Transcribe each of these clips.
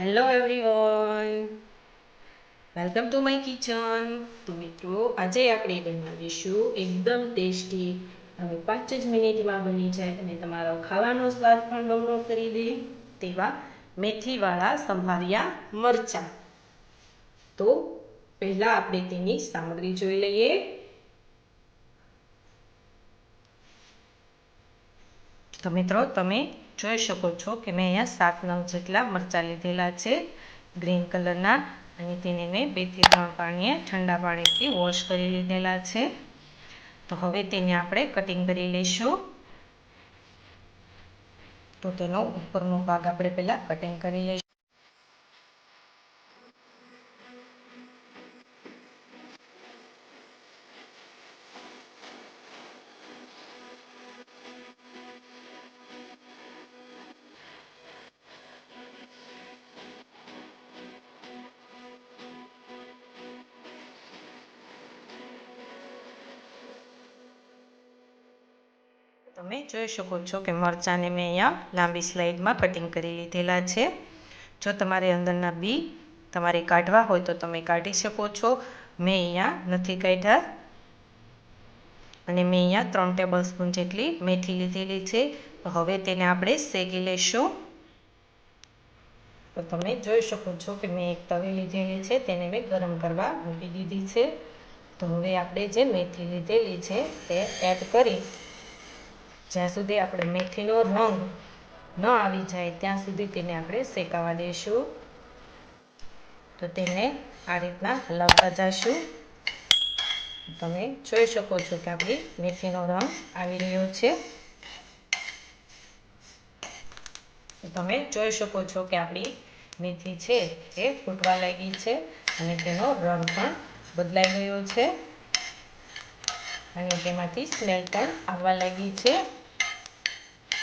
Hello everyone welcome to my kitchen તો મિત્રો આજે આપણે બનાવીશું. એકદમ ટેસ્ટી હવે પાંચ જ મિનિટમાં બની જાય અને તમારો ખાવાનો સ્વાદ પણ બમણો કરી દે તેવા મેથીવાળા સંભારિયા મરચાં. તો પહેલાં આપણે તેની સામગ્રી જોઈ લઈએ. તો મિત્રો, તમે જોઈ શકો છો કે મેં અહીંયા સાત નવ જેટલા મરચાં લીધેલા છે, ગ્રીન કલરના. અને તેને મેં બેથી ત્રણ પાણીએ ઠંડા પાણીથી વોશ કરી લીધેલા છે. તો હવે તેને આપણે કટિંગ કરી લઈશું. તો તેનો ઉપરનો ભાગ આપણે પહેલાં કટિંગ કરી લઈશું. તમે જોઈ શકો છો કે મરચાંને મેં અહીંયા લાંબી સ્લાઇડમાં કટિંગ કરી લીધેલા છે. જો તમારે અંદરના બી તમારે કાઢવા હોય તો તમે કાઢી શકો છો. મેં અહીંયા નથી કાઢ્યા. અને મેં અહીંયા ત્રણ ટેબલ સ્પૂન જેટલી મેથી લીધેલી છે. તો હવે તેને આપણે શેકી લઈશું તો તમે જોઈ શકો છો કે મેં એક તવી લીધેલી છે, તેને મેં ગરમ કરવા મૂકી દીધી છે. તો હવે આપણે જે મેથી લીધેલી છે તે એડ કરી જ્યાં સુધી આપણે મેથીનો રંગ ન આવી જાય, ત્યાં સુધી તેને આપણે શેકાવા દઈશું. તો તેને આ રીતના હલાવતા જઈશું. તમે જોઈ શકો છો કે આપણી મેથીનો રંગ આવી રહ્યો છે. તમે જોઈ શકો છો કે આપણી મેથી છે એ ફૂટવા લાગી છે અને તેનો રંગ પણ બદલાઈ ગયો છે. અને તેમાંથી સ્મેલ પણ આવવા લાગી છે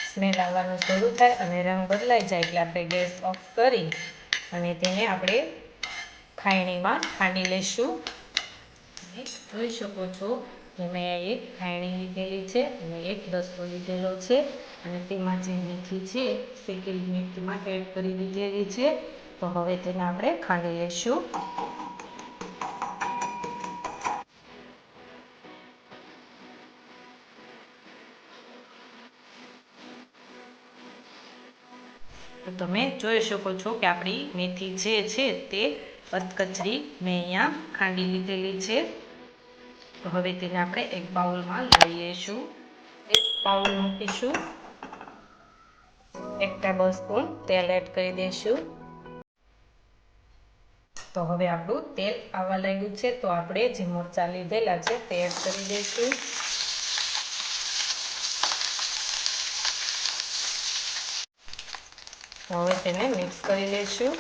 સ્મેલ આવવાનું શરૂ થાય અને રંગ બદલાઈ જાય એટલે આપણે ગેસ ઓફ કરી અને તેને આપણે ખાયણીમાં ખાંડી લઈશું જોઈ શકો છો કે મેં એક ખાયણી લીધેલી છે અને એક રસો લીધેલો છે અને તેમાં જે મીઠી છે શેકેલી મીઠીમાં એડ કરી દીધેલી છે તો હવે તેને આપણે ખાંડી લઈશું તો તમે જોઈ શકો છો કે આપણી મેથી જે છે તે અધકચરી મેં અહીંયા ખાંડી લીધેલી છે. તો હવે તેને આપણે એક બાઉલમાં લઈ લઈશું. એક બાઉલ મૂકીશું. એક ટેબલ સ્પૂન તેલ એડ કરી દઈશું. તો હવે આપણું તેલ આવવા લાગ્યું છે. તો આપણે જે મરચાં લીધેલા છે તે એડ કરી દઈશું. હવે તેને મિક્સ કરી લઈશું.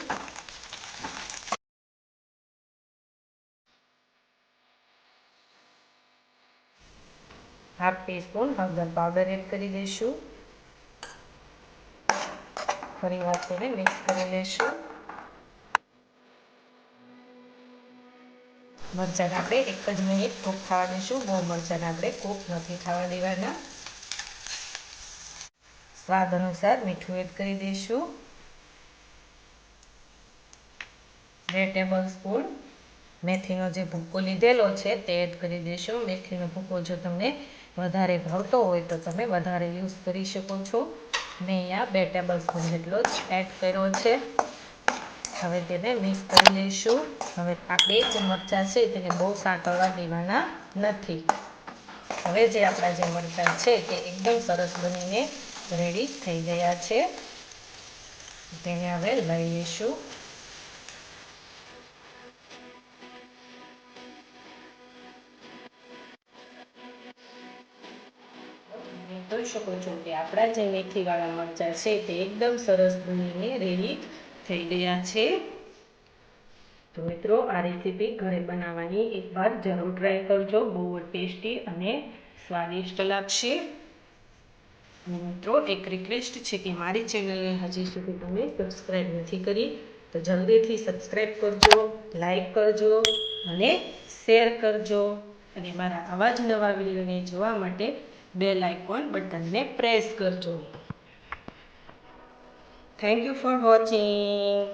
હાફ ટીસ્પૂન હળદર પાવડર એડ કરી દઈશું ફરી વાર તેને મિક્સ કરી લઈશું. મરચાં આપણે એક જ મિનિટ કૂક થવા દઈશું. બહુ મરચાંને આપણે કૂક નથી થવા દેવાના. સ્વાદ અનુસાર મીઠું એડ કરી દઈશું. બે ટેબલ સ્પૂન મેથીનો જે ભૂકો લીધેલો છે તે એડ કરી દઈશું. મેથીનો ભૂકો જો તમને વધારે ભાવતો હોય તો તમે વધારે યુઝ કરી શકો છો. મેં અહીંયા બે ટેબલ સ્પૂન જેટલો જ એડ કર્યો છે. હવે તેને મિક્સ કરી લઈશું. હવે આ બે જે મરચાં છે તેને બહુ સાંકળવા દેવાના નથી. હવે જે આપણા જે મરચાં છે તે એકદમ સરસ બનીને રેડી થઈ ગયા છે. તેને હવે લઈ લઈશું જોઈ શકો છો કે આપણા જે મેથીવાળા મરચાં છે તે એકદમ સરસ બનીને રેડી થઈ ગયા છે. તો મિત્રો, આ રેસીપી ઘરે બનાવવાની એકવાર જરૂર ટ્રાય કરજો. બહુ ટેસ્ટી અને સ્વાદિષ્ટ લાગશે. મિત્રો, એક રિક્વેસ્ટ છે કે મારી ચેનલને હજી સુધી તમે સબસ્ક્રાઈબ નથી કરી, તો જલ્દીથી સબસ્ક્રાઈબ કરજો લાઈક કરજો અને શેર કરજો. અને મારા આવા જ નવા વિડીયોને જોવા માટે બેલ આઇકોન બટનને પ્રેસ કરજો. Thank you for watching